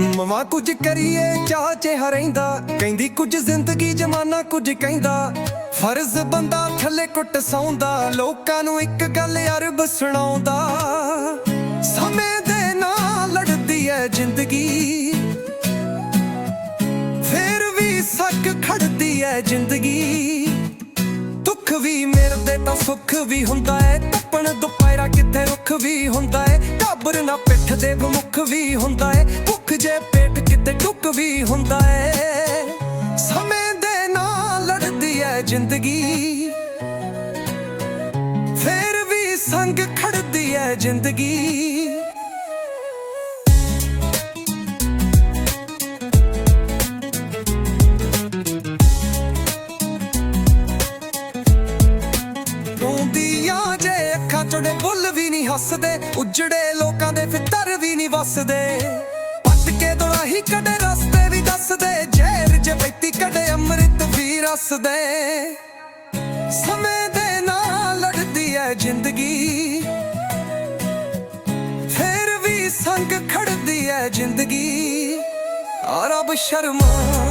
ਮਵਾ ਕੁਝ ਕਰੀਏ, ਚਾਹ ਚ ਹਰੈਂਦਾ ਕਹਿੰਦੀ ਕੁਝ ਜ਼ਿੰਦਗੀ ਜਮਾਨਾ ਕੁਝ ਕਹਿੰਦਾ। ਫਰਜ਼ ਬੰਦਾ ਥੱਲੇ ਕੁੱਟ ਸੌਂਦਾ। ਲੋਕਾਂ ਨੂੰ ਇੱਕ ਗੱਲ ਅਰਬ ਸੁਣਾਉਂਦਾ। ਸਮੇਂ ਦੇ ਨਾਲ ਲੜਦੀ ਐ ਜ਼ਿੰਦਗੀ। ਫੇਰ ਵੀ ਸੱਕ ਖੜਦੀ ਐ ਜ਼ਿੰਦਗੀ। ਦੁੱਖ ਵੀ ਮਿਲਦੇ ਤਾਂ ਸੁੱਖ ਵੀ ਹੁੰਦਾ ਏ ਤੱਪਣ ਦੁਪਹਿਰਾ ਕਿੱਥੇ ਰੁੱਖ ਵੀ ਹੁੰਦਾ ਏ ਕਾਬਰ ਨਾ ਪਿੱਠ ਦੇ ਮੁਖ ਵੀ ਹੁੰਦਾ ਏ ਜੇ ਪੇਟ ਕਿਤੇ ਟੁੱਕ ਵੀ ਹੁੰਦਾ ਏ, ਸਮੇਂ ਦੇ ਨਾਲ ਲੜਦੀ ਏ ਜ਼ਿੰਦਗੀ। ਫੇਰ ਵੀ ਸੰਗ ਖੜਦੀ ਏ ਜ਼ਿੰਦਗੀ। ਜੇ ਅੱਖਾਂ ਚੋਂ ਬੁੱਲ ਵੀ ਨਹੀਂ ਹੱਸਦੇ, ਉਜੜੇ ਲੋਕਾਂ ਦੇ ਫਿੱਤਰ ਵੀ ਨਹੀਂ ਵਸਦੇ। ਪੱਟ ਕੇ ਕਦੇ ਰਸਤੇ ਵੀ ਦੱਸਦੇ ਜ਼ਹਿਰ ਜੇ ਪੈਤੀ ਕਦੇ ਅੰਮ੍ਰਿਤ ਵੀ ਰਸਦੇ। ਸਮੇਂ ਦੇ ਨਾਲ ਲੜਦੀ ਐ ਜ਼ਿੰਦਗੀ। ਫੇਰ ਵੀ ਸੰਗ ਖੜਦੀ ਐ ਜ਼ਿੰਦਗੀ। ਆ ਰੱਬ ਸ਼ਰਮਾ